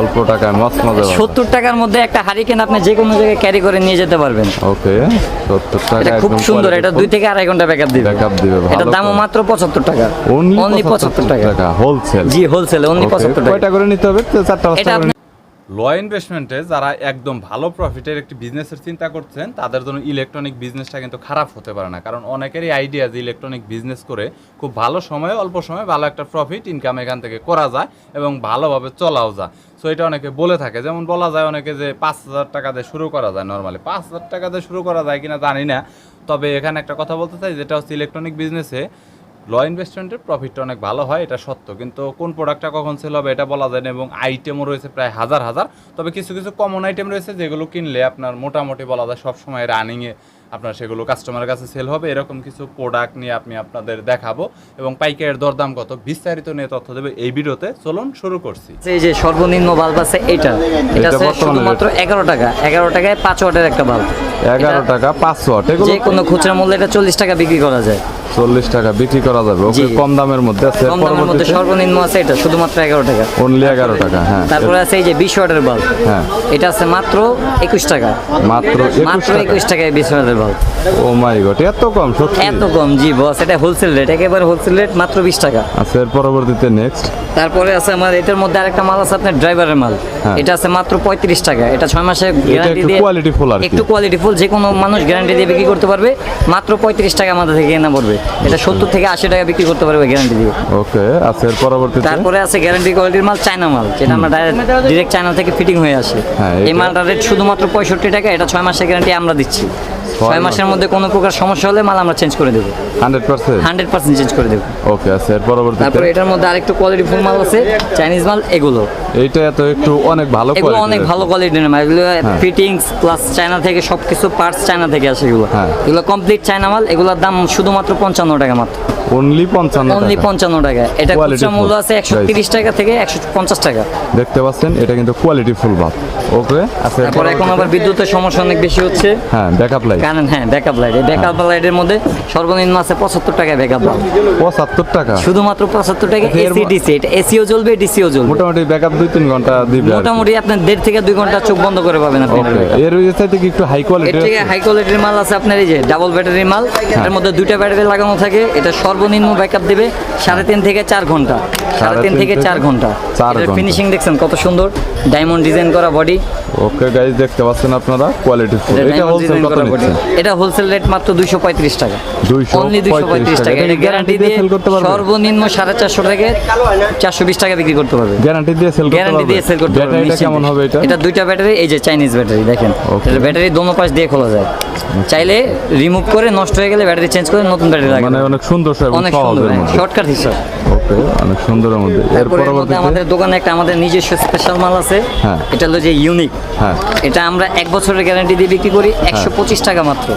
অল্প টাকায় মজা সত্তর টাকার মধ্যে একটা হারিকেন আপনি যে কোনো জায়গায় ক্যারি করে নিয়ে যেতে পারবেন। ওকে সত্তর টাকা খুব সুন্দর এটা দুই থেকে আড়াই ঘণ্টা ব্যাকআপ দিবে। ব্যাকআপ দিবে, এটা দামও মাত্র পঁচাত্তর টাকা। অনলি পঁচাত্তর টাকা। হোলসেল জি হোলসেল অনলি পঁচাত্তর টাকা। কয়টা করে নিতে হবে? চারটা এটা ল ইনভেস্টমেন্টে যারা একদম ভালো প্রফিটের একটি বিজনেসের চিন্তা করছেন, তাদের জন্য ইলেকট্রনিক বিজনেসটা কিন্তু খারাপ হতে পারে না। কারণ অনেকেরই আইডিয়া যে ইলেকট্রনিক বিজনেস করে খুব ভালো সময়ে, অল্প সময়ে ভালো একটা প্রফিট ইনকাম এখান থেকে করা যায় এবং ভালোভাবে চলাও যায়। সো এটা অনেকে বলে থাকে। যেমন বলা যায় অনেকে যে পাঁচ হাজার টাকা দিয়ে শুরু করা যায় নর্মালি পাঁচ হাজার টাকা দিয়ে শুরু করা যায় কিনা জানি না। তবে এখানে একটা কথা বলতে চাই, যেটা হচ্ছে ইলেকট্রনিক বিজনেসে ল ইনভেস্টমেন্টের প্রফিটটা অনেক ভালো হয় এটা সত্য। কিন্তু কোন প্রোডাক্টটা কখন সেল হবে এটা বলা যায় না এবং আইটেমও রয়েছে প্রায় হাজার হাজার। তবে কিছু কিছু কমন আইটেম রয়েছে যেগুলো কিনলে আপনার মোটামুটি বলা যায় সবসময় রানিংয়ে আপনার সেগুলো কাস্টমারের কাছে সেল হবে। এরকম কিছু প্রোডাক্ট নিয়ে আপনি আপনাদের দেখাবো এবং পাইকারের দরদাম কত বিস্তারিত নিয়ে তথ্য দেবে এই ভিডিওতে। চলুন শুরু করছি। এই যে সর্বনিম্ন বাল্ব আছে এটা এটা শুধুমাত্র এগারো টাকা। এগারো টাকায় পাঁচ ওয়াটের একটা বাল্ব এগারো টাকা পাঁচ ওয়াট। যে কোনো খুচরা মূল্যে এটা চল্লিশ টাকা বিক্রি করা যায়। চল্লিশ টাকা বিক্রি করা যাবে। ওকে কম দামের মধ্যে আছে। কম দামের মধ্যে সর্বনিম্ন আছে এটা শুধুমাত্র এগারো টাকা। অনলি এগারো টাকা হ্যাঁ। তারপরে আছে এই যে বিশ ওয়াটের বাল্ব। হ্যাঁ। এটা আছে মাত্র একুশ টাকা। মাত্র মাত্র একুশ টাকায় বিশ ওয়াটের বাল্ব। ও মাই গড এত কম সত্যি? এত কম জি বস এটা হোলসেল রেট একেবারে হোলসেল রেট মাত্র বিশ টাকা। আচ্ছা এর পরবর্তীতে নেক্সট তারপরে আছে আমার এটার মধ্যে আরেকটা মাল আছে আপনার ড্রাইভারের মাল। হ্যাঁ। এটা আছে মাত্র পঁয়ত্রিশ টাকা। এটা ছয় মাসে গ্যারান্টি দিয়ে quality full আর কি। একটু কোয়ালিটি ফুল যে কোনো মানুষ গ্যারান্টি দিয়ে বিক্রি করতে পারবে। মাত্র পঁয়ত্রিশ টাকা আমাদের থেকে কেনা পড়বে। এটা সত্তর থেকে আশি টাকা বিক্রি করতে পারবে গ্যারান্টি দিয়ে। ওকে আছে এর পরবর্তীতে? তারপরে আছে গ্যারান্টি কোয়ালিটির মাল চায়না মাল যেটা আমরা ডিরেক্ট চায়না থেকে ফিটিং হয়ে আসে। হ্যাঁ, এই মালটা মালটার রেট শুধুমাত্র পঁয়ষট্টি টাকা এটা ছয় মাসের গ্যারান্টি আমরা দিচ্ছি। ছয় মাসের মধ্যে কোনো প্রকার সমস্যা হলে মাল আমরা চেঞ্জ করে দেবো। Hundred percent? Hundred percent change করে দেবো। ওকে আচ্ছা এর পরবর্তীতে? তারপরে এটার মধ্যে আরেকটু কোয়ালিটি ফুল মাল আছে চাইনিজ মাল এগুলো। এইটা এত একটু অনেক ভালো এগুলো অনেক ভালো কোয়ালিটির মাল। এগুলো ফিটিংস প্লাস চায়না থেকে সব কিছু পার্টস চায়না থেকে আসে এগুলো। হ্যাঁ। এগুলো কমপ্লিট চায়না মাল এগুলোর দাম শুধুমাত্র পঞ্চান্ন টাকা মাত্র। অনলি পঞ্চান্ন অনলি পঞ্চান্ন টাকা। এটা খুচরা মূল্য আছে একশো তিরিশ টাকা থেকে একশো পঞ্চাশ টাকা। দেখতে পাচ্ছেন এটা কিন্তু কোয়ালিটি ফুল ভাব ওকে আচ্ছা তারপর এখন আবার বিদ্যুতের সমস্যা অনেক বেশি হচ্ছে। হ্যাঁ ব্যাকআপ লাইট কারণ হ্যাঁ ব্যাকআপ লাইট এই ব্যাকআপ লাইটের মধ্যে সর্বনিম্ন আছে পঁচাত্তর টাকা ব্যাকআপ লাইট পঁচাত্তর টাকা? শুধুমাত্র পঁচাত্তর টাকা এসি ডিসি এটা এসিও জ্বলবে ডিসিও জ্বলবে। মোটামুটি ব্যাকআপ দুই তিন ঘণ্টা দিবে মোটামুটি আপনার দেড় থেকে দুই ঘণ্টা চোখ বন্ধ করে পাবেন আপনি। এর ওই চাইতে কি একটু হাই কোয়ালিটি এর থেকে হাই কোয়ালিটির মাল আছে আপনার এই যে ডাবল ব্যাটারি মাল। এর মধ্যে দুইটা ব্যাটারি লাগানো থাকে। এটা সর্বনিম্ন ব্যাকআপ দেবে সাড়ে তিন থেকে চার ঘণ্টা। সাড়ে তিন থেকে চার ঘণ্টা। ফিনিশিং দেখছেন কত সুন্দর। ডায়মন্ড ডিজাইন করা বডি ওকে গাইজ দেখতে পাচ্ছেন আপনারা? কোয়ালিটি ফুল এটা হোলসেল কত নিচ্ছেন এটা হোলসেল রেট মাত্র দুইশো পঁয়ত্রিশ টাকা। 235 অনলি দুইশো পঁয়ত্রিশ টাকা। এটা এটা গ্যারান্টি দিয়ে sell করতে পারবে? সর্বনিম্ন সাড়ে চারশো টাকা চারশো বিশ টাকা বিক্রি করতে পারবে। গ্যারান্টি দিয়ে সেল করতে গ্যারান্টি দিয়ে সেল করতে পারবে নিশ্চিন্তে। কেমন হবে এটা? এটা দুইটা ব্যাটারি এই যে চাইনিজ ব্যাটারি দেখেন. এটা ব্যাটারি দোনো পাশ দিয়ে খোলা যায়। চাইলে রিমুভ করে নষ্ট হয়ে গেলে ব্যাটারি চেঞ্জ করে নতুন ব্যাটারি লাগে মানে অনেক সুন্দর এবং অনেক সুন্দর শর্টকাট হিসাব। ওকে অনেক সুন্দর মধ্যে এর পরবর্তীতে আমাদের দোকানে একটা আমাদের নিজস্ব স্পেশাল মাল আছে। হ্যাঁ। এটা হলো যে ইউনিক হ্যাঁ। এটা আমরা এক বছরের গ্যারান্টি দিয়ে বিক্রি করি একশো পঁচিশ টাকা মাত্র।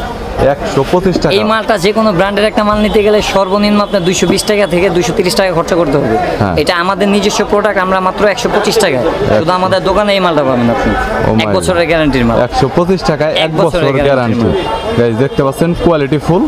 একশো পঁচিশ টাকা। এই মালটা যে কোনো ব্র্যান্ডের একটা মাল নিতে গেলে সর্বনিম্ন আপনার দুইশো বিশ টাকা থেকে দুইশো তিরিশ টাকা খরচা করতে হবে। হ্যাঁ। এটা আমাদের নিজস্ব প্রোডাক্ট আমরা মাত্র একশো পঁচিশ টাকায় শুধু আমাদের দোকানে এই মালটা পাবেন আপনি। Oh এক বছরের গ্যারান্টির মাল। একশো পঁচিশ টাকায় এক বছরের গ্যারান্টি গাইজ দেখতে পাচ্ছেন কোয়ালিটি ফুল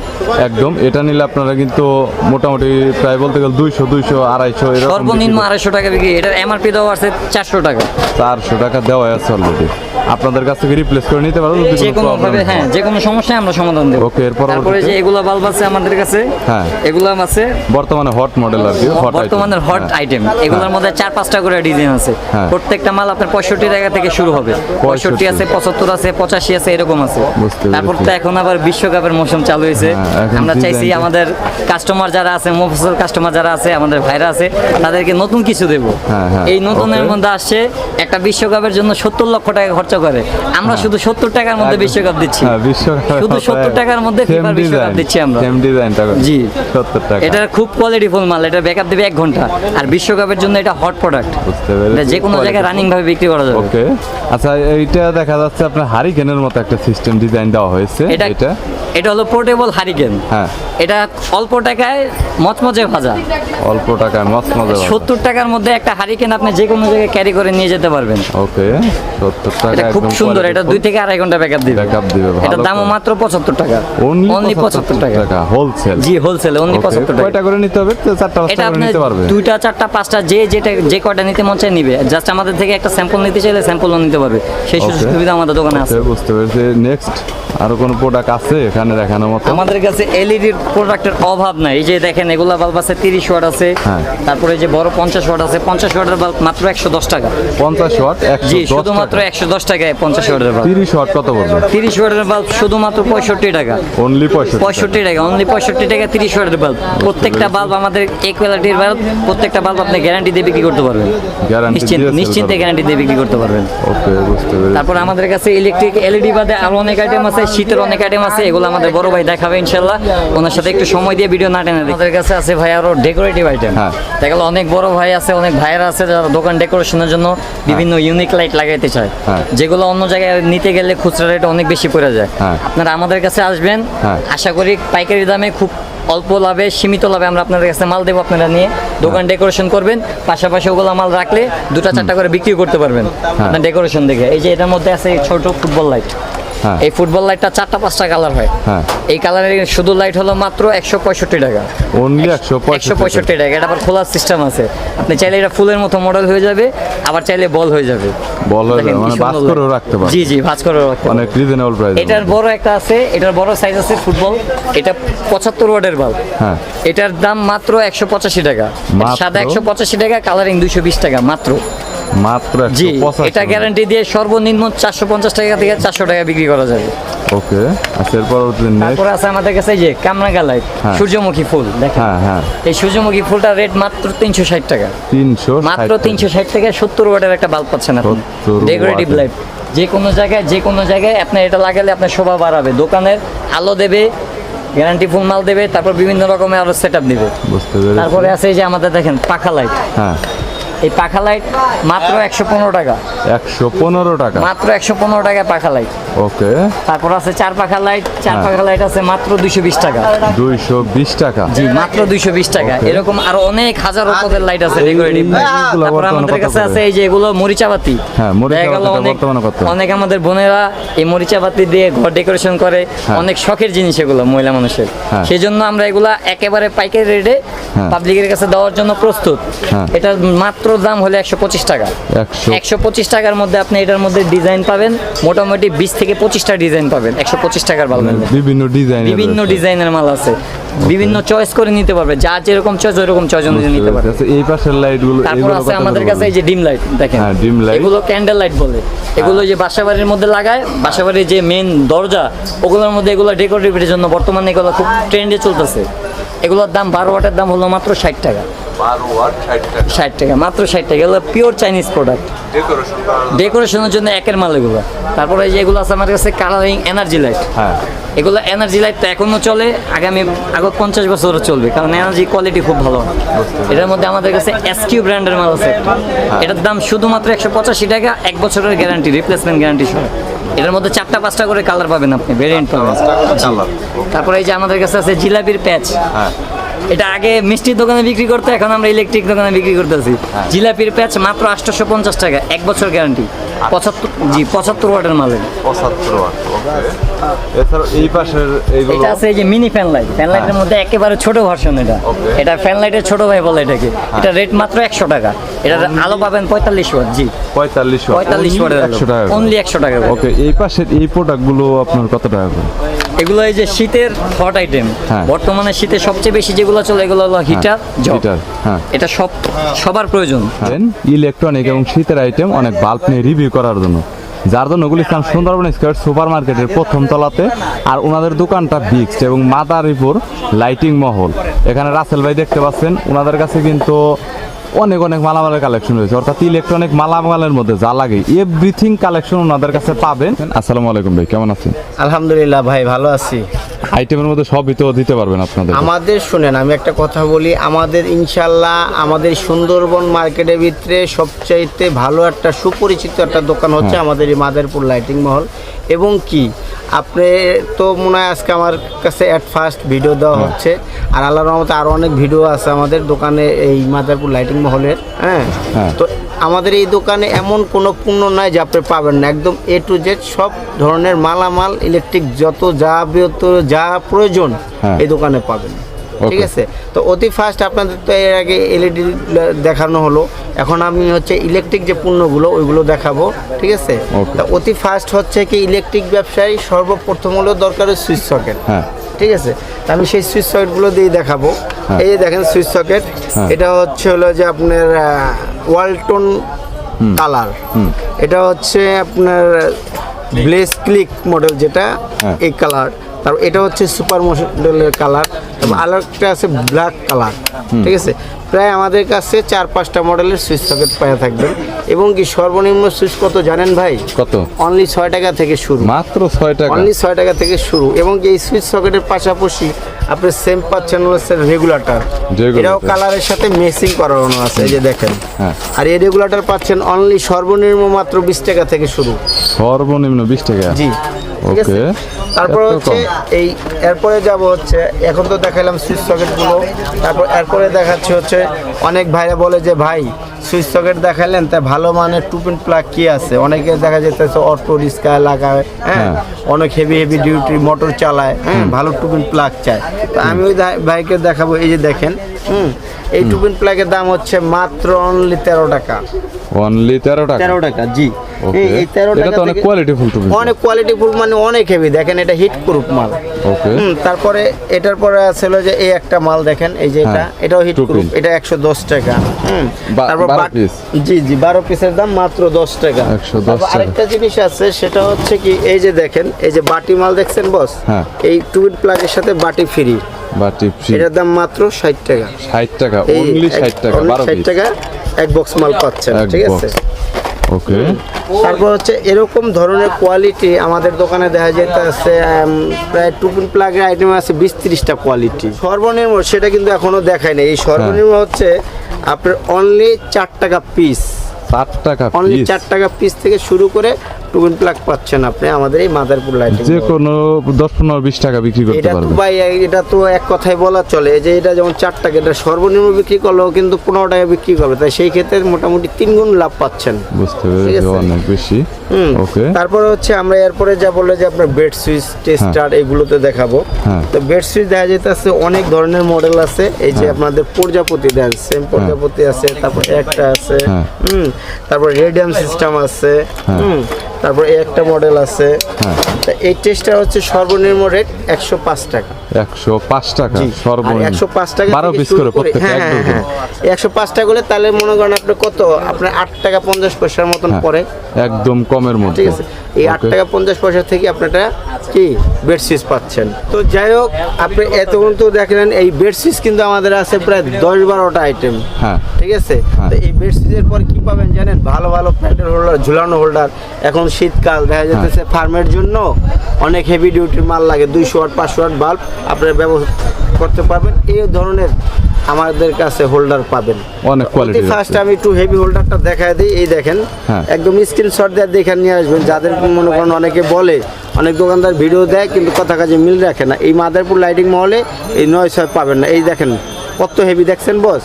একদম। এটা নিলে আপনারা কিন্তু মোটামুটি প্রায় বলতে গেলে দুইশো দুইশো আড়াইশো সর্বনিম্ন আড়াইশো টাকা বিক্রি। এটার এমআরপি দেওয়া আছে চারশো টাকা। চারশো টাকা দেওয়া আছে অলরেডি আপনাদের কাছ থেকে রিপ্লেস করে নিতে পারো যে কোনো ভাবে হ্যাঁ। যে কোনো সমস্যায় আমরা সমাধান দেবো। Okay, এর পরবর্তীতে? তারপরে যে এগুলো বাল্ব আছে আমাদের কাছে হ্যাঁ। এগুলো আছে বর্তমানে হট মডেল আর কি হট বর্তমানের হট আইটেম এগুলোর মধ্যে চার পাঁচটা করে ডিজাইন আছে। হ্যাঁ। প্রত্যেকটা মাল আপনার পঁয়ষট্টি টাকা থেকে শুরু হবে। পঁয়ষট্টি। আছে পঁচাত্তর আছে পঁচাশি আছে এরকম আছে। তারপর তো এখন আবার বিশ্বকাপের মৌসুম চালু হয়েছে। হ্যাঁ, আমরা চাইছি আমাদের কাস্টমার যারা আছে মফসল কাস্টমার যারা আছে আমাদের ভাইরা আছে তাদেরকে নতুন কিছু দেবো। হ্যাঁ, এই নতুনের মধ্যে আসছে একটা বিশ্বকাপের জন্য সত্তর লক্ষ টাকা খরচা করে। আমরা শুধু সত্তর টাকার মধ্যে বিশ্বকাপ দিচ্ছি। শুধু 70 টাকার মধ্যে ফিফার বিশ্বকাপ দিচ্ছি আমরা। সেম ডিজাইনটা জি। সত্তর টাকা। এটা খুব কোয়ালিটি ফুল মাল এটা ব্যাকআপ দেবে 1 ঘণ্টা। আর বিশ্বকাপের জন্য এটা হট প্রোডাক্ট বুঝতে পেরেছি যে কোনো জায়গায় রানিং ভাবে বিক্রি করা যাবে। ওকে আচ্ছা এইটা দেখা যাচ্ছে আপনার হারিকেনের মতো একটা সিস্টেম ডিজাইন দেওয়া হয়েছে এটা- এটা এটা হলো পোর্টেবল হারিকেন। হ্যাঁ। এটা অল্প টাকায় মচমচে ভাজা। অল্প টাকায় মজা সত্তর টাকার মধ্যে একটা হারিকেন আপনি যে কোনো জায়গায় ক্যারি করে নিয়ে যেতে পারবেন। ওকে সত্তর টাকা এটা খুব সুন্দর এটা। দুই থেকে আড়াই ঘণ্টা ব্যাকআপ দিবে। Backup দিবে, ভালো এটার দামও মাত্র পঁচাত্তর টাকা। অনলি পঁচাত্তর টাকা। হোলসেল জি হোলসেল অনলি পঁচাত্তর টাকা। কয়টা করে নিতে হবে? তো চারটা পাঁচটা এটা করে নিতে পারবে? দুইটা চারটা পাঁচটা যে যেটা যে কয়টা নিতে মন চায় নিবে। জাস্ট আমাদের থেকে একটা স্যাম্পল নিতে চাইলে স্যাম্পলও নিতে পারবে। সেই সুযোগ সুবিধা আমাদের দোকানে আছে। বুঝতে পেরেছি। নেক্সট আরও কোনো প্রোডাক্ট আছে এখানে দেখানোর মতো? আমাদের কাছে এলইডি প্রোডাক্টের অভাব নাই। এই যে দেখেন এগুলা বাল্ব আছে তিরিশ ওয়াট আছে। হ্যাঁ। তারপরে এই যে বড় পঞ্চাশ ওয়াট আছে পঞ্চাশ ওয়াটের বাল্ব মাত্র একশো দশ টাকা। পঞ্চাশ ওয়াট একশো জি শুধুমাত্র একশো দশ টাকায় পঞ্চাশ ওয়াটের বাল্ব তিরিশ ওয়াট কত পড়বে? তিরিশ ওয়াটের বাল্ব শুধুমাত্র পঁয়ষট্টি টাকা। অনলি পঁয়ষট্টি পঁয়ষট্টি টাকা অনলি পঁয়ষট্টি টাকা তিরিশ ওয়াটের বাল্ব প্রত্যেকটা বাল্ব আমাদের এই কোয়ালিটির বাল্ব প্রত্যেকটা বাল্ব আপনি গ্যারান্টি দিয়ে বিক্রি করতে পারবেন। Sell নিশ্চিন্তে গ্যারান্টি দিয়ে বিক্রি করতে পারবেন। ওকে বুঝতে পেরেছি। তারপর আমাদের কাছে ইলেকট্রিক এলইডি বাদে আরও অনেক আইটেম আছে। শীতের অনেক আইটেম আছে এগুলো আমাদের বড় ভাই দেখাবে ইনশাল্লাহ ওনার সাথে একটু সময় দিয়ে ভিডিও না টেনে আমাদের কাছে আছে ভাই আরও ডেকোরেটিভ আইটেম হ্যাঁ। দেখা অনেক বড় ভাই আছে অনেক ভাইয়েরা আছে যারা দোকান ডেকোরেশনের জন্য বিভিন্ন ইউনিক লাইট লাগাইতে চায় হ্যাঁ। যেগুলো অন্য জায়গায় নিতে গেলে খুচরা রেট অনেক বেশি পড়ে যায় হ্যাঁ। আপনারা আমাদের কাছে আসবেন হ্যাঁ। আশা করি পাইকারি দামে খুব অল্প লাভে সীমিত লাভে আমরা আপনাদের কাছে মাল দেবো আপনারা নিয়ে দোকান হ্যাঁ। ডেকোরেশন করবেন পাশাপাশি ওগুলো মাল রাখলে দুটা চারটা করে বিক্রি করতে পারবেন হ্যাঁ। আপনার ডেকোরেশন দেখে এই যে এটার মধ্যে আছে ছোট ফুটবল লাইট হ্যাঁ এই ফুটবল লাইটটা চারটা পাঁচটা কালার হয়। হ্যাঁ। এই কালারের শুধু লাইট হলো মাত্র একশো পঁয়ষট্টি টাকা। অনলি একশো পঁয়ষট্টি টাকা। এটা আবার খোলার সিস্টেম আছে। আপনি চাইলে এটা ফুলের মতো মডেল হয়ে যাবে আবার চাইলে বল হয়ে যাবে। বল হয়ে যাবে, মানে সুন্দর করেও রাখতে পারবে। জি জি ভাঁজ করে রাখতে পারবে। অনেক রিজনেবল প্রাইস এটার বড় একটা আছে এটার বড় সাইজ আছে ফুটবল এটা পঁচাত্তর ওয়াটের বাল্ব হ্যাঁ। এটার দাম মাত্র একশো পঁচাশি টাকা। সাদা একশো পঁচাশি টাকা কালারিং দুইশো বিশ টাকা মাত্র। মাত্র জি এটা গ্যারান্টি দিয়ে সর্বনিম্ন চারশো পঞ্চাশ টাকা থেকে চারশো টাকা বিক্রি করা যাবে। ওকে আচ্ছা এরপর তারপরে আছে আমাদের কাছে যে কামরাঙ্গা লাইট হ্যাঁ। সূর্যমুখী ফুল দেখেন। হ্যাঁ হ্যাঁ। এই সূর্যমুখী ফুলটার রেট মাত্র তিনশো ষাট টাকা। তিনশো মাত্র তিনশো ষাট টাকায় সত্তর ওয়াটের একটা বাল্ব পাচ্ছেন আপনি। 70 ডেকোরেটিভ লাইট যে কোনো জায়গায় যে কোনো জায়গায় আপনার এটা লাগালে আপনার শোভা বাড়াবে। দোকানের আলো দেবে গ্যারান্টি ফুল মাল দেবে তারপর বিভিন্ন রকমের আরও সেট আপ দেবে তারপরে আছে এই যে আমাদের দেখেন পাখা লাইট হ্যাঁ। এই পাখা লাইট মাত্র একশো পনেরো টাকা। একশো পনেরো টাকা। মাত্র একশো পনেরো টাকায় পাখা লাইট ওকে। তারপর আছে চার পাখা লাইট চার হ্যাঁ। পাখা লাইট আছে মাত্র দুইশো বিশ টাকা। দুইশো বিশ টাকা। জি মাত্র দুইশো বিশ টাকা। এরকম আরও অনেক হাজারো পদের লাইট আছে ডেকোরেটিভ তারপর আমাদের কাছে আছে এই যে এগুলো মরিচাবাতি। হ্যাঁ, অনেক আমাদের বোনেরা এই মরিচাবাতি দিয়ে ঘর ডেকোরেশন করে। হ্যাঁ। অনেক শখের জিনিস এগুলো মহিলা মানুষের। হ্যাঁ। সেই জন্য আমরা এগুলা একেবারে পাইকারি রেটে হ্যাঁ। পাবলিকের কাছে দেওয়ার জন্য প্রস্তুত। এটা এটার মাত্র দাম হলো একশো পঁচিশ টাকা। একশো পঁচিশ টাকার মধ্যে আপনি এটার মধ্যে ডিজাইন পাবেন মোটামুটি বিশ থেকে পঁচিশটা ডিজাইন পাবেন একশো পঁচিশ টাকার বাল্বের মধ্যে। বিভিন্ন ডিজাইন বিভিন্ন ডিজাইনের মাল আছে। বিভিন্ন চয়েস করে নিতে পারবে যার যেরকম চয়েস ওইরকম চয়েস অনুযায়ী নিতে পারবে। এই পাশের লাইটগুলো তারপর আছে আমাদের কাছে এই যে ডিম লাইট দেখেন। হ্যাঁ, dim light। এগুলো ক্যান্ডেল লাইট বলে। এগুলো যে বাসাবাড়ির মধ্যে লাগায় বাসাবাড়ির যে মেন দরজা ওগুলোর মধ্যে এগুলো ডেকোরেটিভের জন্য বর্তমানে এগুলো খুব ট্রেন্ডে চলতেছে। এগুলোর দাম বারো ওয়াটের দাম হলো মাত্র ষাট টাকা। ষাট টাকা। মাত্র ষাট টাকা। এগুলো পিওর চাইনিজ প্রোডাক্ট ডেকোরেশনের জন্য একের মাল এগুলো। তারপরে এই যে এগুলো আছে আমার কাছে কালারিং এনার্জি লাইট হ্যাঁ। এগুলো এনার্জি লাইট তো এখনও চলে আগামী আগত পঞ্চাশ বছরও চলবে কারণ এনার্জি কোয়ালিটি খুব ভালো। এটার মধ্যে আমাদের কাছে এসকিউ ব্র্যান্ডের মাল আছে। এটার দাম শুধুমাত্র একশো পঁচাশি টাকা এক বছরের গ্যারান্টি রিপ্লেসমেন্ট গ্যারান্টি সহ। এটার মধ্যে চারটা পাঁচটা করে কালার পাবেন আপনি ভেরিয়েন্ট পাবেন। তারপরে এই যে আমাদের কাছে আছে জিলাপির প্যাচ হ্যাঁ। এটা আগে মিষ্টির দোকানে বিক্রি করতে এখন আমরা ইলেকট্রিক দোকানে বিক্রি করতেছি। জিলাপির প্যাচ মাত্র আটশোশো পঞ্চাশ টাকা এক বছর গ্যারান্টি পঁচাত্তর জি পঁচাত্তর ওয়াটের মালের। পঁচাত্তর ওয়াট এছাড়া এই পাশের এটা আছে এই যে মিনি ফ্যান লাইট ফ্যান লাইটের মধ্যে একেবারে ছোট ভার্সন এটা। এটা ফ্যান লাইটের ছোট ভাই বলে এটাকে। এটা রেট মাত্র একশো টাকা। এটার আলো পাবেন পঁয়তাল্লিশ ওয়াট জি। পঁয়তাল্লিশ একশো টাকা অনলি একশো টাকা ওকে এই পাশের এই প্রোডাক্টগুলো আপনার কত টাকা করে? এগুলো এই যে শীতের হট আইটেম হ্যাঁ। বর্তমানে শীতে সবচেয়ে বেশি যেগুলো চলে এগুলো হলো হিটার জগ হিটার হ্যাঁ। এটা সব সবার প্রয়োজন। ইলেকট্রনিক এবং শীতের আইটেম অনেক বাল্ব নিয়ে রিভিউ করার জন্য। যার জন্য গুলিস্তান সুন্দরবন স্কোয়ার সুপার মার্কেটের প্রথম তলাতে আর ওনাদের দোকানটা বিক্সড এবং মাদারীপুর লাইটিং মহল। এখানে রাসেল ভাই দেখতে পাচ্ছেন ওনাদের কাছে কিন্তু অনেক অনেক মালামালের কালেকশন রয়েছে। অর্থাৎ ইলেকট্রনিক মালামালের মধ্যে যা লাগে এভরিথিং কালেকশন ওনাদের কাছে পাবেন। আসসালামু আলাইকুম ভাই, কেমন আছেন? আলহামদুলিল্লাহ ভাই, ভালো আছি। আইটেমের মধ্যে সবই তো দিতে পারবেন আপনাদের। আমাদের শুনেন আমি একটা কথা বলি আমাদের ইনশাল্লাহ আমাদের সুন্দরবন মার্কেটের ভিতরে সবচাইতে ভালো একটা সুপরিচিত একটা দোকান হচ্ছে আমাদের এই মাদারপুর লাইটিং মহল। এবং কি আপনি তো মনে হয় আজকে আমার কাছে অ্যাট ফার্স্ট ভিডিও দেওয়া হচ্ছে আর আল্লাহর রহমতে আরও অনেক ভিডিও আছে আমাদের দোকানে এই মাদারপুর লাইটিং মহলের হ্যাঁ? হ্যাঁ। তো আমাদের এই দোকানে এমন কোনো পণ্য নাই যে আপনি পাবেন না। একদম এ টু জেড সব ধরনের মালামাল ইলেকট্রিক যত যা বিয়ত যা প্রয়োজন হ্যাঁ। এই দোকানে পাবেন। ঠিক আছে? তো অতি ফার্স্ট আপনাদের তো এর আগে এলইডি দেখানো হলো। এখন আমি হচ্ছে ইলেকট্রিক যে পণ্যগুলো ওইগুলো দেখাবো। ঠিক আছে? তা অতি ফার্স্ট হচ্ছে কি ইলেকট্রিক ব্যবসায়ী সর্বপ্রথম হলো দরকার সুইচ সকেট হ্যাঁ। ঠিক আছে? তা আমি সেই সুইচ সকেটগুলো দিয়ে দেখাবো। হ্যাঁ। এই যে দেখেন সুইচ সকেট। এটা হচ্ছে হলো যে আপনার ওয়ালটন কালার এটা হচ্ছে আপনার ব্লেস ক্লিক মডেল যেটা। এই কালার তারপর এটা হচ্ছে সুপার মডেলের কালার তারপর আরেকটা আছে ব্ল্যাক কালার ঠিক আছে? প্রায় আমাদের কাছে চার পাঁচটা মডেলের সুইচ সকেট পাওয়া থাকবে। এবং কি সর্বনিম্ন সুইচ কত জানেন ভাই? কত? অনলি ছয় টাকা থেকে শুরু। মাত্র ছয় টাকা। অনলি ছয় টাকা থেকে শুরু। এবং কি এই সুইচ সকেটের পাশাপাশি আপনি সেম পাচ্ছেন হচ্ছে রেগুলেটর। এটাও কালারের সাথে মেসিং করানো আছে এই যে দেখেন। হ্যাঁ। আর এই রেগুলেটর পাচ্ছেন অনলি সর্বনিম্ন মাত্র বিশ টাকা থেকে শুরু। সর্বনিম্ন বিশ টাকা? জি। ঠিক আছে? তারপর হচ্ছে এই এরপরে যাব হচ্ছে এখন তো দেখালাম সুইচ সকেটগুলো তারপর এরপরে দেখাচ্ছে হচ্ছে অনেক ভাইরা বলে যে ভাই সুইচ সকেট দেখালেন তা ভালো মানের টুপিন প্লাগ কি আছে? অনেকে দেখা যেতেছে অটো রিক্সা লাগায় হ্যাঁ? হ্যাঁ। অনেক হেভি হেভি ডিউটি মোটর চালায় হ্যাঁ? ভালো টুপিন প্লাগ চায়। তো আমি ওই ভাইকে দেখাবো এই যে দেখেন হুম? এই টুপিন প্লাগের দাম হচ্ছে মাত্র অনলি তেরো টাকা। অনলি তেরো টাকা। তেরো টাকা জি। এই- এই তেরো এটা টাকা তো অনেক কোয়ালিটি ফুল টুপি অনেক কোয়ালিটি ফুল মানে অনেক হেভি দেখেন এটা হিট প্রুফ মাল ওকে তারপরে এটার পরে ছিল যে এই একটা মাল দেখেন এই যে এটা এটাও হিট প্রুফ এটা একশো দশ টাকা। তারপর বারো বাট- piece। জি জি বারো পিসের দাম মাত্র দশ টাকা। 110 তারপর টাকা। আরেকটা জিনিস আছে সেটা হচ্ছে কি এই যে দেখেন এই যে বাটি মাল দেখছেন বস? হ্যাঁ। এই টুইট প্লাগের সাথে বাটি ফ্রি বা টিপসি এটার দাম মাত্র ষাট টাকা। ষাট টাকা অনলি এক- ষাট টাকা 60 টাকা এক বক্স মাল পাচ্ছেন ঠিক আছে? ওকে। তারপর হচ্ছে এরকম ধরনের কোয়ালিটি আমাদের দোকানে দেখা যেতেছে প্রায় টুপিন প্লাগের আইটেম আছে বিশ ত্রিশটা কোয়ালিটি সর্বনিম্ন সেটা কিন্তু এখনও দেখায় না এই সর্বনিম্ন হচ্ছে আপনার অনলি চার টাকা পিস চার টাকা অনলি চার টাকা পিস থেকে শুরু করে টুপিন প্লাগ পাচ্ছেন আপনি আমাদের এই মাদারপুর লাইটিং যে কোনো দশ পনেরো বিশ টাকা বিক্রি করতে এটা তো ভাই এটা তো এক কথায় বলা চলে যে এটা যেমন চার টাকা এটা সর্বনিম্ন বিক্রি করলেও কিন্তু পনেরো টাকা বিক্রি করবে তাই সেই ক্ষেত্রে মোটামুটি তিন গুণ লাভ পাচ্ছেন। বুঝতে পেরেছি অনেক বেশি। ওকে। তারপরে হচ্ছে আমরা এরপরে যা বললে যে আপনার বেড সুইচ টেস্টার এগুলোতে দেখাবো। হ্যাঁ। তো বেড সুইচ দেখা যেতেছে অনেক ধরনের মডেল আছে এই যে আপনাদের প্রজাপতি দেন সেম প্রজাপতি আছে তারপর একটা আছে হ্যাঁ। হুম তারপর রেডিয়াম সিস্টেম আছে হুম তারপর এই একটা মডেল আছে। হ্যাঁ। এই টেস্টটা হচ্ছে সর্বনিম্ন রেট একশো পাঁচ টাকা। একশো পাঁচ টাকা সর্বনিম্ন। একশো পাঁচ টাকা বারো পিস করে হ্যাঁ এক হ্যাঁ। হ্যাঁ। একশো পাঁচ টাকা হলে তাহলে মনে করেন আপনি কত? আপনার আট টাকা পঞ্চাশ পয়সার মতন হ্যাঁ, পড়ে। একদম কমের মধ্যে। ঠিক আছে। এই আট টাকা পঞ্চাশ পয়সা থেকে আপনারা কি বেডশিট পাচ্ছেন? তো যাই হোক আপনি এতক্ষণ তো দেখলেন এই বেডশিট কিন্তু আমাদের আছে প্রায় দশ বারোটা আইটেম হ্যাঁ। ঠিক আছে? হ্যাঁ। তো এই বেডশিটের পর কি পাবেন জানেন? ভালো ভালো প্যান্টের হোল্ডার ঝুলানো হোল্ডার এখন শীতকাল দেখা হ্যাঁ। যাচ্ছে ফার্মের জন্য অনেক হেভি ডিউটির মাল লাগে দুইশো ওয়াট পাঁচশো ওয়াট বাল্ব আপনারা ব্যবহার করতে পারবেন। এই ধরনের আমাদের কাছে হোল্ডার পাবেন। অনেক কোয়ালিটি ফার্স্ট আমি একটু হেভি হোল্ডারটা দেখায় দিই এই দেখেন। হ্যাঁ। একদম স্ক্রিনশট দিয়ে দেখে নিয়ে আসবেন। যাদের মনে করেন অনেকে বলে অনেক দোকানদার ভিডিও দেয় কিন্তু কথা কাজে মিল রাখে না। এই মাদারপুর লাইটিং মহলে এই নয় ছয় পাবেন না। এই দেখেন কত হেভি দেখছেন বস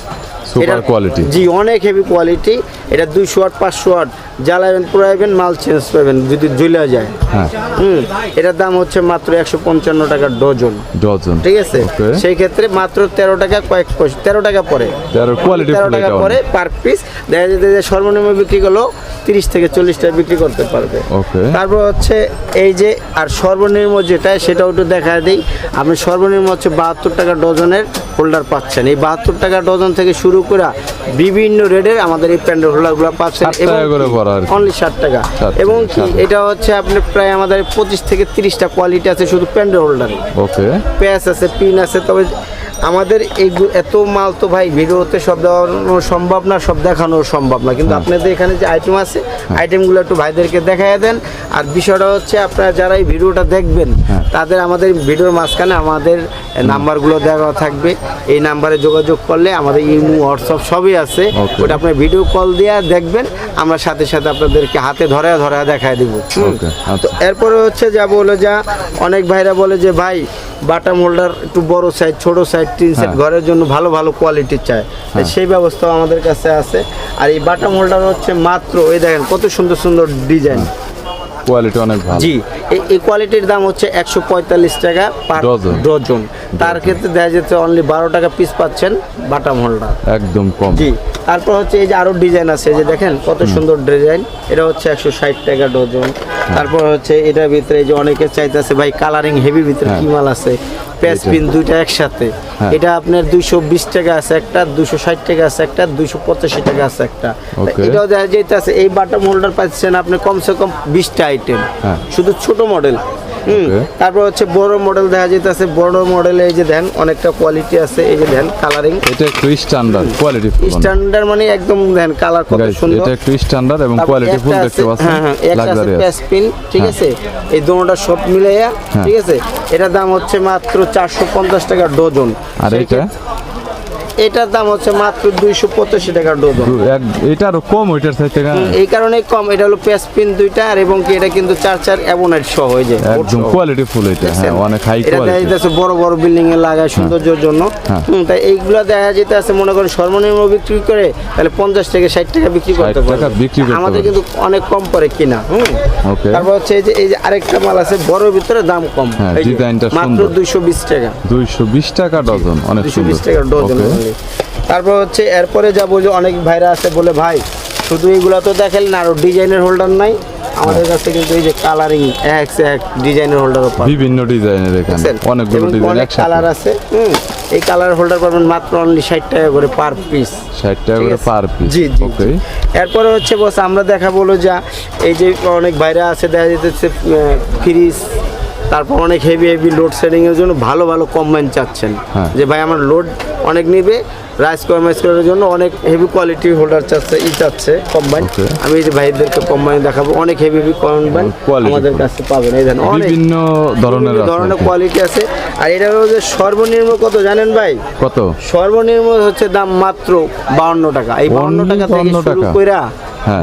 এটা- quality। জি অনেক হেভি কোয়ালিটি এটা দুইশো ওয়াট পাঁচশো ওয়াট জ্বালাবেন পুরাইবেন মাল চেঞ্জ পাবেন যদি জ্বলে যায়। হ্যাঁ। হুম এটার দাম হচ্ছে মাত্র একশো পঞ্চান্ন টাকা ডজন ডজন ঠিক আছে? সেই ক্ষেত্রে মাত্র তেরো টাকা কয়েক পয়সা তেরো টাকা পরে। তেরো কোয়ালিটি তেরো টাকা পরে পার পিস দেখা যেতে যে সর্বনিম্ন বিক্রি করলেও তিরিশ থেকে চল্লিশ টাকা বিক্রি করতে পারবে. তারপর হচ্ছে এই যে আর সর্বনিম্ন যেটা সেটাও একটু দেখা দিই। আপনি সর্বনিম্ন হচ্ছে বাহাত্তর টাকা ডজনের হোল্ডার পাচ্ছেন। এই বাহাত্তর টাকা ডজন থেকে শুরু করে বিভিন্ন রেডের আমাদের এই প্যান্ডেল হোল্ডারগুলো পাচ্ছেন কি। অনলি ষাট টাকা। এবং কি এটা হচ্ছে আপনি প্রায় আমাদের পঁচিশ থেকে তিরিশটা কোয়ালিটি আছে শুধু প্যান্ডেল হোল্ডার। ওকে প্যাচ আছে পিন আছে তবে আমাদের এই এত মাল তো ভাই ভিডিওতে সব দেওয়ানো সম্ভব না সব দেখানো সম্ভব না। কিন্তু আপনাদের এখানে যে আইটেম আছে আইটেমগুলো একটু ভাইদেরকে দেখাই দেন। আর বিষয়টা হচ্ছে আপনারা যারা এই ভিডিওটা দেখবেন হ্যাঁ। তাদের আমাদের ভিডিওর মাঝখানে আমাদের নাম্বারগুলো দেওয়া থাকবে। এই নাম্বারে যোগাযোগ করলে আমাদের ইমো হোয়াটসঅ্যাপ সবই আছে। ওটা আপনার ভিডিও কল দিয়ে দেখবেন আমরা সাথে সাথে আপনাদেরকে হাতে ধরে ধরে দেখায় দিব। তো এরপরে হচ্ছে যা বলে যা অনেক ভাইরা বলে যে ভাই বাটাম হোল্ডার একটু বড় সাইজ ছোট সাইজ তিন সেট হ্যাঁ। ঘরের জন্য ভালো ভালো কোয়ালিটির চায় সেই ব্যবস্থাও আমাদের কাছে আছে। আর এই বাটাম হোল্ডার হচ্ছে মাত্র ওই দেখেন কত সুন্দর সুন্দর ডিজাইন কোয়ালিটি অনেক ভালো। জি এই- কোয়ালিটির দাম হচ্ছে একশো পঁয়তাল্লিশ টাকা পার ডজন। তার ক্ষেত্রে দেখা যাচ্ছে অনলি বারো টাকা পিস পাচ্ছেন বাটাম হোল্ডার একদম কম। জি তারপর হচ্ছে এই যে আরও ডিজাইন আছে যে দেখেন কত সুন্দর ডিজাইন এটা হচ্ছে একশো ষাট টাকা ডজন। তারপর হচ্ছে এটার ভিতরে যে অনেকে চাইতেছে ভাই কালারিং হেভি ভিতরে কি মাল আছে? প্যাচ পিন দুইটা একসাথে। হ্যাঁ। এটা আপনার দুইশো বিশ টাকা আছে একটা দুশো ষাট টাকা আছে একটা দুইশো পঁচাশি টাকা আছে একটা এটাও দেখা যাইতেছে এই বাটাম হোল্ডার পাচ্ছেন আপনি কমসে কম বিশটা আইটেম হ্যাঁ। শুধু ছোট মডেল. তারপর হচ্ছে বড় মডেল দেখা যাইতেছে বড় মডেলে এই যে দেন অনেকটা কোয়ালিটি আছে এই যে দেন কালারিং এটা একটু স্ট্যান্ডার্ড কোয়ালিটি স্ট্যান্ডার্ড মানে। একদম দেন কালার কত সুন্দর। এটা একটু স্ট্যান্ডার্ড এবং কোয়ালিটি ফুল দেখতে পাচ্ছেন হ্যাঁ হ্যাঁ একটা আছে প্যাসপিন ঠিক হ্যাঁ। আছে? এই দুটোটা সব মিলাইয়া ঠিক আছে? এটার দাম হচ্ছে মাত্র চারশো পঞ্চাশ টাকা ডজন। আর এটা এটার দাম হচ্ছে মাত্র দুইশো পঁচাশি টাকা ডজন দু- এটা আরও কম ওইটার থেকে এই কারণে কম এটা হলো প্যাসপিন দুইটা আর এবং কি এটা কিন্তু চার চার অ্যাবোনাইট সহ হয়ে যায় একদম কোয়ালিটি ফুল এটা হ্যাঁ অনেক হাই কোয়ালিটি বড় বড় বিল্ডিং এ লাগায় সৌন্দর্যের জন্য। হ্যাঁ। তাই এইগুলো দেখা যেতে আছে মনে করেন সর্বনিম্ন বিক্রি করে তাহলে পঞ্চাশ থেকে ষাট টাকা বিক্রি 60 করতে বিক্রি আমাদের কিন্তু অনেক কম পরে কিনা তারপর হচ্ছে এই যে এই যে আরেকটা মাল আছে বড় ভিতরে দাম কম। হ্যাঁ, মাত্র দুইশো বিশ টাকা। দুইশো বিশ টাকা ডজন অনেক সুন্দর। বিশ টাকা ডজন Only। তারপর হচ্ছে এরপরে যাব যে অনেক ভাইরা আছে বলে ভাই শুধু এইগুলা তো দেখালেন আরও ডিজাইনের হোল্ডার নাই আমাদের কাছে কিন্তু এই যে কালারিং এক এক ডিজাইনের হোল্ডার বিভিন্ন ডিজাইনের এখানে? অনেকগুলো ডিজাইন অনেক কালার আছে হুম এই কালার হোল্ডার পাবেন মাত্র অনলি ষাট টাকা করে পার পিস ষাট টাকা করে পার পিস জি জি ওকে। এরপরে হচ্ছে বস আমরা দেখা বলো যা এই যে অনেক বাইরে আছে দেখা যেতেছে ফ্রিজ তারপর অনেক হেভি হেভি লোড শেডিং এর জন্য ভালো ভালো কম্বাইন চাচ্ছেন হ্যাঁ। যে ভাই আমার লোড অনেক নিবে রাইস কমাইজ করার জন্য অনেক হেভি কোয়ালিটি হোল্ডার চাচ্ছে ই চাচ্ছে কম্বাইন আমি এই যে ভাইদেরকে কম্বাইন দেখাবো অনেক হেভি হেভি কম্বাইন আমাদের। কাছে পাবেন এই জানেন অনেক বিভিন্ন ধরনের ধরনের কোয়ালিটি আছে আর এটা হলো যে সর্বনিম্ন কত জানেন ভাই কত সর্বনিম্ন হচ্ছে দাম মাত্র বাউন্ন টাকা এই বাউন্ন টাকা থেকে শুরু? কইরা।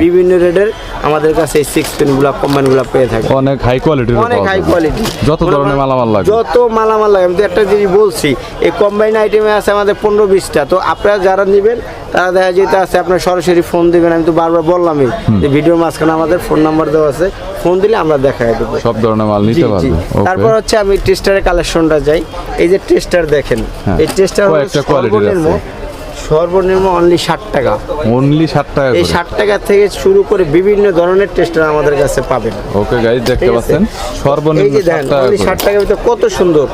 বিভিন্ন রেটের আমাদের কাছে এই সিক্স পেনগুলা কম্বাইনগুলা পেয়ে থাকে। অনেক হাই কোয়ালিটির অনেক হাই কোয়ালিটি যত ধরনের মালামাল লাগবে। যত মালামাল লাগে আমি তো একটা জিনিস বলছি এই কম্বাইন আইটেমে আছে আমাদের পনেরো বিশটা। তো আপনারা যারা নেবেন তারা দেখা যেতে আছে আপনার সরাসরি ফোন দিবেন। আমি তো বারবার বললামই যে ভিডিওর মাঝখানে আমাদের ফোন নাম্বার দেওয়া আছে। ফোন দিলে আমরা দেখাই দেবো। সব ধরনের মাল নিতে। পারবে। তারপর হচ্ছে আমি টেস্টারের কালেকশনটা যাই। এই যে টেস্টার দেখেন। হ্যাঁ। এই টেস্টার কয়েকটা quality-র সর্বনিম্ন অনলি ষাট টাকা। অনলি ষাট টাকা এই ষাট টাকা থেকে শুরু করে বিভিন্ন ধরনের টেস্টার আমাদের কাছে পাবেন। ওকে গাইজ দেখতে পাচ্ছেন? সর্বনিম্ন অনলি ষাট টাকার ভিতরে কত সুন্দর।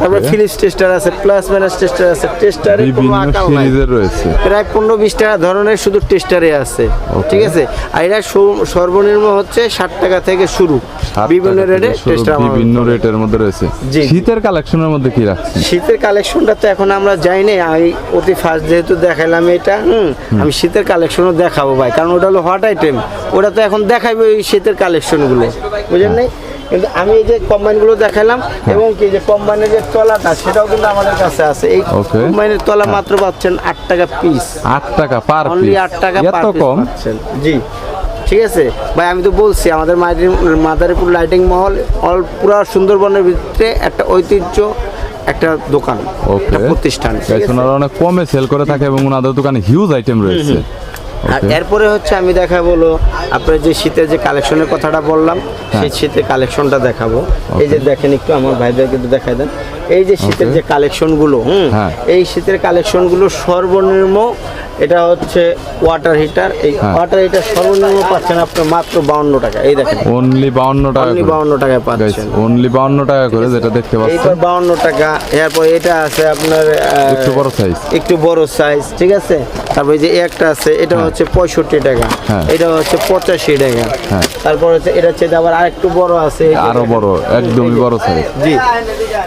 তারপরে ফিলিপস টেস্টার আছে প্লাস মাইনাস টেস্টার আছে টেস্টারে বিভিন্ন সিরিজের রয়েছে। প্রায় পনেরো বিশ টাকা ধরনের শুধু টেস্টারে আছে. ঠিক আছে? আর এটা সর্বনিম্ন হচ্ছে ষাট টাকা থেকে শুরু। বিভিন্ন রেটে টেস্টার বিভিন্ন রেটের মধ্যে রয়েছে। শীতের কালেকশনের মধ্যে কি রাখছেন? শীতের কালেকশনটা তো এখন আমরা যাইনি আমি অতি ফার্স্ট যেহেতু দেখাইলাম এটা হুম? আমি শীতের কালেকশনও দেখাবো ভাই কারণ ওটা হলো হট আইটেম ওটা তো এখন দেখাইবে ওই শীতের কালেকশনগুলো বুঝলেন নাই? কিন্তু আমি এই যে কম্বাইনগুলো দেখাইলাম এবং কি যে কম্বাইনের যে তলাটা সেটাও কিন্তু আমাদের কাছে আছে। এই. কম্বাইনের তলা মাত্র পাচ্ছেন আট টাকা পিস আট টাকা পার অনলি আট টাকা কম? পাচ্ছেন। জি। ঠিক আছে? ভাই আমি তো বলছি আমাদের মাদারীপুর মাদারীপুর লাইটিং মহল অল পুরা সুন্দরবনের ভিতরে একটা ঐতিহ্য। একটা দোকান একটা প্রতিষ্ঠান। ওনারা অনেক কমে সেল করে থাকে এবং ওনাদের দোকানে হিউজ আইটেম রয়েছে। আর এরপরে হচ্ছে আমি দেখাবো আপনার যে শীতের যে কালেকশনের কথাটা বললাম হ্যাঁ। সেই শীতের কালেকশনটা দেখাবো। এই যে দেখেন একটু আমার ভাইদের কিন্তু দেখাই দেন। এই যে শীতের যে কালেকশনগুলো হুম হ্যাঁ। এই শীতের কালেকশনগুলো সর্বনিম্ন এটা হচ্ছে ওয়াটার হিটার এই হ্যাঁ। ওয়াটার হিটার সর্বনিম্ন পাচ্ছেন আপনার মাত্র বাউন্ন টাকা। এই দেখেন। অনলি বাউন্ন টাকা অনলি বাউন্ন টাকায় পাচ্ছেন। অনলি বাউন্ন টাকা করে যেটা দেখতে পাচ্ছেন। এইবার বাউন্ন টাকা। এরপর এটা আছে আপনার একটু বড় সাইজ একটু বড় সাইজ ঠিক আছে? তারপর এই যে একটা আছে এটা হচ্ছে পঁয়ষট্টি টাকা। হ্যাঁ। এটা হচ্ছে পঁচাশি টাকা। হ্যাঁ। তারপর হচ্ছে এটা হচ্ছে আবার আরেকটু বড় আছে। আরও বড় একদমই বড় সাইজ জি।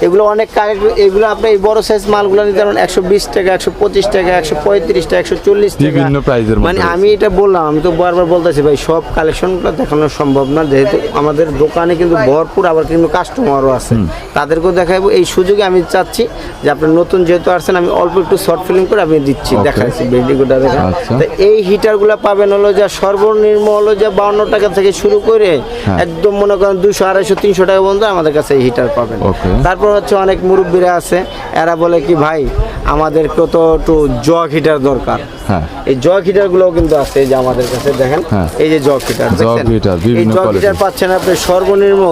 এগুলো অনেক কারেক্ট এগুলো আপনি এই বড় সাইজ মালগুলো নিতে পারেন। একশো বিশ টাকা একশো পঁচিশ টাকা একশো পঁয়ত্রিশ টাকা একশো চল্লিশ টাকা। বিভিন্ন প্রাইজের মানে আমি এটা বললাম আমি তো বারবার বলতেছি ভাই সব কালেকশনগুলো দেখানো সম্ভব না। যেহেতু আমাদের দোকানে কিন্তু ভরপুর আবার কিন্তু কাস্টমারও আছে। তাদেরকেও দেখাবো এই সুযোগে আমি চাচ্ছি যে আপনার নতুন যেহেতু আসছেন আমি অল্প একটু শর্ট ফিল্ম করে আমি দিচ্ছি. দেখাচ্ছি বেডিগুটা দেখা আচ্ছা। তো এই হিটারগুলো পাবেন হলো যা সর্বনিম্ন হলো যে বাউন্ন টাকা থেকে শুরু করে হ্যাঁ। একদম মনে করেন দুশো আড়াইশো তিনশো টাকা পর্যন্ত আমাদের কাছে এই হিটার পাবেন। তারপর হচ্ছে অনেক মুরব্বীরা আছে এরা বলে কি ভাই আমাদের কত একটু জগ হিটার দরকার? এই জগ হিটারগুলো কিন্তু আছে এই যে আমাদের কাছে দেখেন। হ্যাঁ। এই যে জগ হিটার জগ হিটার, বিভিন্ন জগ হিটার পাচ্ছেন আপনি সর্বনিম্ন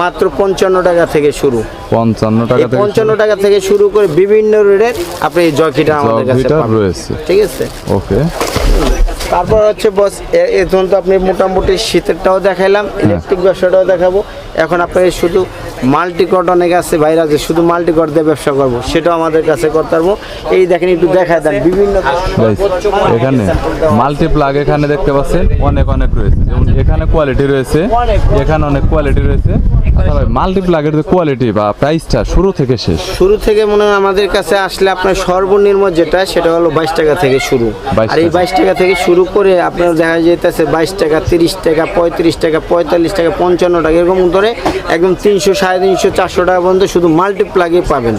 মাত্র পঞ্চান্ন টাকা থেকে শুরু। পঞ্চান্ন এই টাকা থেকে পঞ্চান্ন টাকা থেকে শুরু করে বিভিন্ন রেটের আপনি এই জগ হিটার আমাদের কাছে পাবেন। রয়েছে। ঠিক আছে? ওকে। তারপর হচ্ছে বস এখন তো আপনি মোটামুটি শীতেরটাও দেখাইলাম হ্যাঁ। ইলেকট্রিক ব্যবসাটাও দেখাবো। এখন আপনাকে শুধু মাল্টি কট অনেক আছে বাইরে আছে শুধু মাল্টি কট দিয়ে ব্যবসা করব সেটাও আমাদের কাছে করতে পারব। এই দেখেন একটু দেখায় দেন বিভিন্ন এখানে মাল্টিপ্লাগ এখানে দেখতে পাচ্ছেন অনেক অনেক রয়েছে। যেমন এখানে কোয়ালিটি রয়েছে এখানে অনেক কোয়ালিটি রয়েছে। ভাই মাল্টিপ্লাগের যে কোয়ালিটি বা প্রাইসটা শুরু থেকে শেষ? শুরু থেকে মনে হয় আমাদের কাছে আসলে আপনার সর্বনিম্ন যেটা সেটা হলো বাইশ টাকা থেকে শুরু। 22 আর এই বাইশ টাকা থেকে শুরু করে আপনার দেখা যেতেছে বাইশ টাকা তিরিশ টাকা পঁয়ত্রিশ টাকা পঁয়তাল্লিশ টাকা পঞ্চান্ন টাকা এরকম ধরে একদম তিনশো সাড়ে তিনশো চারশো টাকা পর্যন্ত শুধু মাল্টিপ্লাগই পাবেন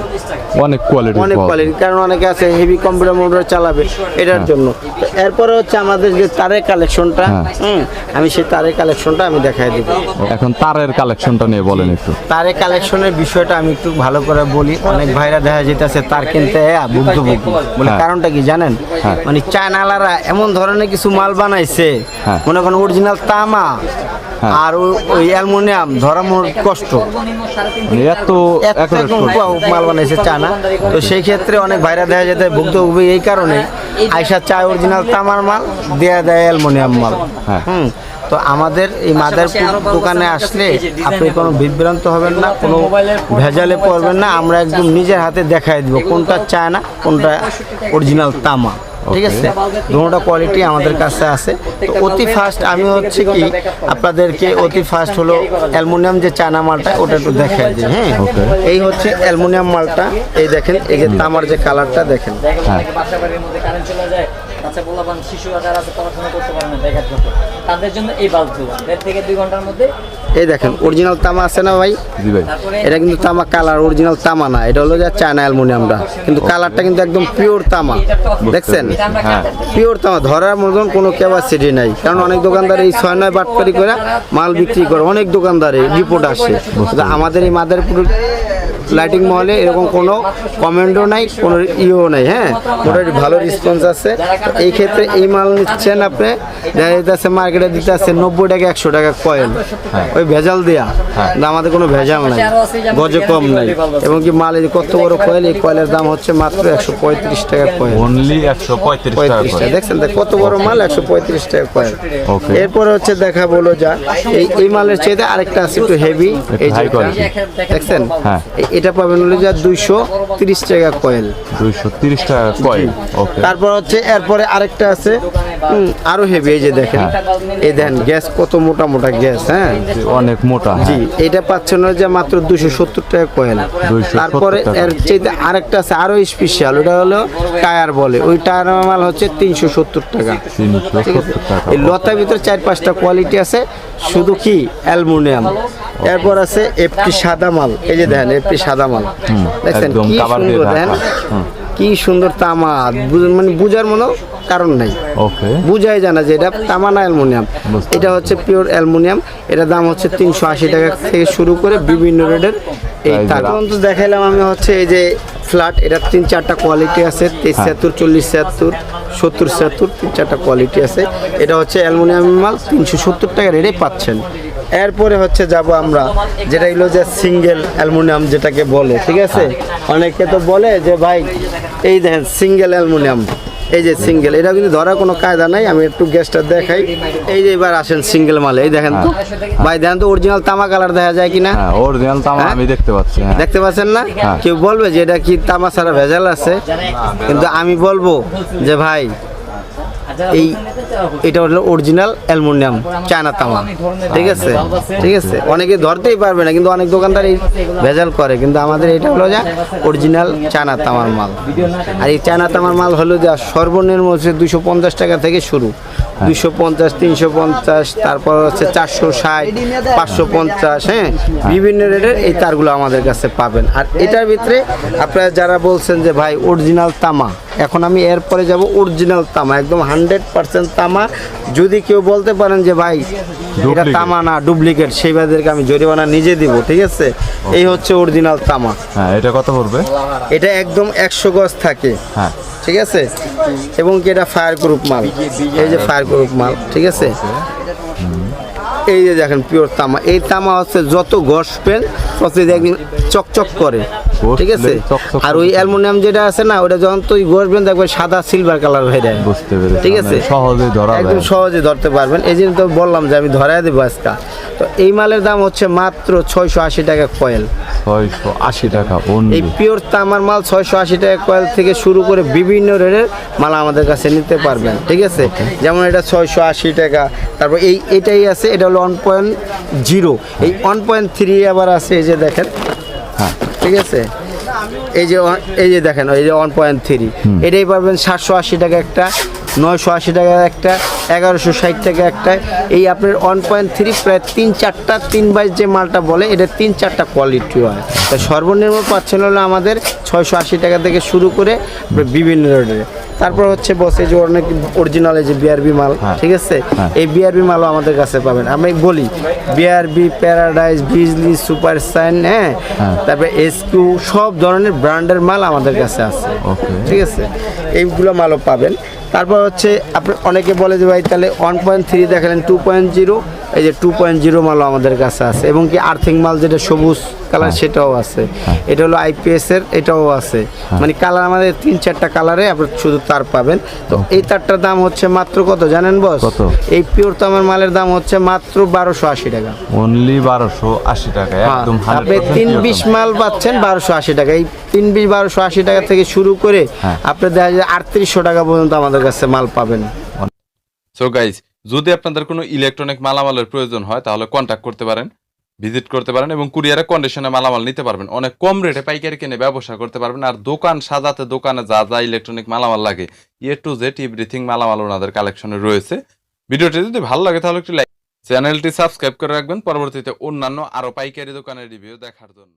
অনেক কোয়ালিটি অনেক কোয়ালিটি কারণ অনেকে আছে হেভি কম্পিউটার মোটর চালাবে এটার জন্য তো এরপরে হচ্ছে আমাদের যে তারের কালেকশনটা হ্যাঁ। আমি সেই তারের কালেকশনটা আমি দেখাই দিব এখন তারের কালেকশনটা নিয়ে বলেন একটু তারের কালেকশনের বিষয়টা আমি একটু ভালো করে বলি অনেক ভাইরা দেখা যেতেছে তার কিনতে ভুক্তভোগী বলে হ্যাঁ। কারণটা কি জানেন হ্যাঁ। মানে চায়নালারা এমন ধরনের কিছু মাল বানাইছে হ্যাঁ। মনে করেন অরিজিনাল তামা হ্যাঁ। আর ওই অ্যালুমিনিয়াম ধরা মোর কষ্ট। মানে এত মাল বানাইছে চায়না। তো সেই ক্ষেত্রে অনেক ভাইরা দেখা যেতে ভুক্তভোগী এই কারণে আইসা চায় অরিজিনাল তামার মাল দেয়া দেয় অ্যালুমিনিয়াম মাল। হ্যাঁ। হুম তো আমাদের এই মাদারপুর দোকানে আসলে আপনি কোনো বিভ্রান্ত হবেন না কোনো ভেজালে পড়বেন না। আমরা একদম নিজের হাতে দেখাই দিব কোনটা চায় না কোনটা অরিজিনাল তামা। ঠিক আছে? দুটোটা কোয়ালিটি আমাদের কাছে আছে। তো অতি ফাস্ট আমি হচ্ছে কি আপনাদেরকে অতি ফাস্ট হলো অ্যালমোনিয়াম যে চায়না মালটা ওটা একটু দেখাই দিই হ্যাঁ? এই হচ্ছে অ্যালমোনিয়াম মালটা এই দেখেন এই যে তামার যে কালারটা দেখেন। বাচ্চা পোলাপান শিশু যারা আছে পড়াশোনা করতে পারে না দেখার জন্য তাদের জন্য এই বাল্বগুলো দেড় থেকে দুই ঘণ্টার মধ্যে এই দেখেন অরিজিনাল তামা আছে না ভাই? জি ভাই। এটা কিন্তু তামা কালার অরিজিনাল তামা না। এটা হলো যা চায়না অ্যালুমিনিয়ামটা কিন্তু কালারটা কিন্তু একদম পিওর তামা। দেখছেন? হ্যাঁ। পিওর তামা। ধরার মতন কোনো ক্যাপাসিটি নাই। কারণ অনেক দোকানদার এই ছয় নয় বাটপারি করে মাল বিক্রি করে। অনেক দোকানদারে রিপোর্ট আসে। কিন্তু আমাদের এই মাদারপুর লাইটিং মহলে এরকম কোনো কমেন্টও নাই কোনো ইও নাই হ্যাঁ? মোটামুটি ভালো রেসপন্স আছে। এই ক্ষেত্রে এই মাল নিচ্ছেন আপনি যাচ্ছে মার্কেটে দিতে আছে নব্বই টাকা একশো টাকা কয়েন ওই ভেজাল দেয়া। কিন্তু আমাদের কোনো ভেজাল নাই। গজে কম নাই। এবং কি মাল এই কত বড় কয়েল এই কয়েলের দাম হচ্ছে মাত্র একশো পঁয়ত্রিশ টাকা কয়েল অনলি একশো পঁয়ত্রিশ টাকা দেখছেন কত বড় মাল একশো পঁয়ত্রিশ টাকা কয়েল এরপরে হচ্ছে দেখা বলো যা। এই এই মালের চাইতে আরেকটা আছে একটু হেভি এই দেখছেন? হ্যাঁ। এটা পাবেন হলো যা দুইশো তিরিশ টাকা কয়েল। দুইশো তিরিশ টাকা কয়েল ওকে। তারপর হচ্ছে এরপরে আরেকটা আছে আরও হেভি এই যে দেখেন। এই দেখেন গ্যাস কত মোটা মোটা গ্যাস হ্যাঁ? অনেক মোটা জি হ্যাঁ এটা পাচ্ছেন যে মাত্র দুশো সত্তর টাকা কয়েল। তারপরে। এর চাইতে আরেকটা আছে আরও স্পেশাল ওটা হলো টায়ার বলে। ওই টায়ার মাল হচ্ছে তিনশো সত্তর টাকা। এই লতার ভিতরে চার পাঁচটা কোয়ালিটি আছে শুধু কি? অ্যালুমিনিয়াম। এরপর আছে এফটি সাদা মাল। এই যে দেখেন এফটি সাদা মাল। দেখছেন কি সুন্দর দেখেন? কি সুন্দর তামা। মানে বুঝার মতো কারণ নাই। ওকে। বুঝাই জানা যে এটা তামা না অ্যালুমিনিয়াম। এটা হচ্ছে পিওর অ্যালুমিনিয়াম। এটার দাম হচ্ছে তিনশো আশি টাকা থেকে শুরু করে বিভিন্ন রেটের এই Price এর তার তো দেখাইলাম আমি হচ্ছে এই যে ফ্ল্যাট। এটার তিন চারটা কোয়ালিটি আছে তেইশ ছিয়াত্তর চল্লিশ ছিয়াত্তর সত্তর ছিয়াত্তর তিন চারটা কোয়ালিটি আছে। এটা হচ্ছে অ্যালুমিনিয়াম মাল তিনশো সত্তর টাকা রেটে পাচ্ছেন। এরপরে হচ্ছে যাব আমরা যেটা হলো যে সিঙ্গেল অ্যালুমিনিয়াম যেটাকে বলে ঠিক আছে? অনেকে তো বলে যে ভাই এই দেখেন সিঙ্গেল অ্যালুমিনিয়াম এই যে সিঙ্গেল এটা কিন্তু ধরার কোনো কায়দা নাই আমি একটু গ্যাসটা দেখাই। এই যে এবার আসেন সিঙ্গেল মালে এই দেখেন তো। ভাই দেখেন তো অরিজিনাল তামা কালার দেখা যায় কিনা? হ্যাঁ অরিজিনাল তামা হ্যাঁ? আমি দেখতে পাচ্ছি হ্যাঁ। দেখতে পাচ্ছেন না? হ্যাঁ। কেউ বলবে যে এটা কি তামা ছাড়া ভেজাল আছে? কিন্তু আমি বলব যে ভাই এই এটা হলো অরিজিনাল অ্যালমোনিয়াম চায়না তামা। ঠিক আছে? ঠিক আছে? অনেকে ধরতেই পারবে না, কিন্তু অনেক দোকানদার এই ভেজাল করে। কিন্তু আমাদের এটা হলো যা অরিজিনাল চায়না তামার মাল। আর এই চায়না তামার মাল হলো যা, সর্বনিম্ন হচ্ছে দুশো পঞ্চাশ টাকা থেকে শুরু। দুশো পঞ্চাশ, তিনশো পঞ্চাশ, তারপর হচ্ছে চারশো ষাট, পাঁচশো পঞ্চাশ হ্যাঁ? বিভিন্ন রেটের এই তারগুলো আমাদের কাছে পাবেন। আর এটার ভিতরে আপনারা যারা বলছেন যে, ভাই অরিজিনাল তামা। এখন আমি এরপরে যাব অরিজিনাল তামা একদম হান্ড্রেড পার্সেন্ট তামা। যদি কেউ বলতে পারেন যে ভাই এটা তামা না ডুপ্লিকেট সেই বাদেরকে আমি জরিমানা নিজে দিব ঠিক আছে? এই হচ্ছে অরিজিনাল তামা। হ্যাঁ এটা কত পড়বে? এটা একদম একশো গজ থাকে। হ্যাঁ। ঠিক আছে? এবং কি এটা ফায়ার গ্রুপ মাল? এই যে ফায়ার গ্রুপ মাল ঠিক আছে? এই যে দেখেন পিওর তামা। এই তামা হচ্ছে যত ঘষবেন তত দেখবেন চকচক করে। ঠিক আছে? আর ওই অ্যালুমিনিয়াম যেটা আছে না ওটা যখন তুই ঘষবেন দেখবেন সাদা সিলভার কালার হয়ে যায়। বুঝতে পেরেছি ঠিক আছে? সহজে ধরা একদম সহজে ধরতে পারবেন। এই জন্য তো বললাম যে আমি ধরাই দেবো আজকে। তো এই মালের দাম হচ্ছে মাত্র ছয়শো আশি টাকা কয়েল ছয়শো আশি টাকা এই পিওর তামার মাল ছয়শো আশি টাকা কয়েল থেকে শুরু করে বিভিন্ন রেটের মাল আমাদের কাছে নিতে পারবেন। ঠিক আছে? যেমন এটা ছয়শো আশি টাকা তারপর এই এটাই আছে এটা হলো ওয়ান পয়েন্ট জিরো এই ওয়ান পয়েন্ট থ্রি আবার আছে এই যে দেখেন। ঠিক আছে? এই যে এই যে দেখেন এই যে ওয়ান পয়েন্ট থ্রি এটাই পাবেন সাতশো আশি টাকা একটা নয়শো আশি টাকা একটা এগারোশো ষাট টাকা একটা। এই আপনার ওয়ান পয়েন্ট থ্রি প্রায় তিন চারটা তিন বাইশ যে মালটা বলে এটা তিন চারটা কোয়ালিটি হয়। তা সর্বনিম্ন পাচ্ছেন হলো আমাদের ছয়শো আশি টাকা থেকে শুরু করে বিভিন্ন রেটে তারপর হচ্ছে বসে যে অনেক অরিজিনাল এই যে বিআরবি মাল ঠিক আছে? এই বিআরবি মালও আমাদের কাছে পাবেন। আমি বলি BRB paradise Bijli super sign হ্যাঁ? তারপরে এসকিউ সব ধরনের ব্র্যান্ডের মাল আমাদের কাছে আছে। ঠিক আছে? এইগুলো মালও পাবেন। তারপর হচ্ছে আপনি অনেকে বলে যে ভাই তাহলে ওয়ান পয়েন্ট থ্রি দেখালেন টু পয়েন্ট জিরো এই যে টু পয়েন্ট জিরো মালও আমাদের কাছে আছে। এবং কি আর্থিং মাল যেটা সবুজ কালার সেটাও আছে। এটা হলো আইপিএস এর এটাও আছে। মানে কালার আমাদের তিন চারটা কালারে আপনি শুধু তার পাবেন। তো এই তারটার দাম হচ্ছে মাত্র কত জানেন বস? কত? এই পিওর তো আমার মালের দাম হচ্ছে মাত্র বারোশো আশি টাকা। অনলি বারোশো আশি টাকা হ্যাঁ, একদম আপনি তিন বিশ মাল পাচ্ছেন বারোশো আশি টাকা। এই তিন বিশ বারোশো আশি টাকা থেকে শুরু করে হ্যাঁ। আপনি দেখা যায় আটত্রিশশো টাকা পর্যন্ত আমাদের কাছে মাল পাবেন। সো গাইজ যদি আপনাদের কোনো ইলেকট্রনিক মালামালের প্রয়োজন হয়, তাহলে কন্ট্যাক্ট করতে পারেন ভিজিট করতে পারেন এবং কুরিয়ারে কন্ডিশনে মালামাল নিতে পারবেন। অনেক কম রেটে পাইকারি কিনে ব্যবসা করতে পারবেন আর দোকান সাজাতে দোকানে যা যা ইলেকট্রনিক মালামাল লাগে এ টু জেড এভরিথিং মালামাল ওনাদের কালেকশনে রয়েছে। ভিডিওটি যদি ভালো লাগে, তাহলে একটি লাইক চ্যানেলটি সাবস্ক্রাইব করে রাখবেন। পরবর্তীতে অন্যান্য আরও পাইকারি দোকানের রিভিউ দেখার জন্য।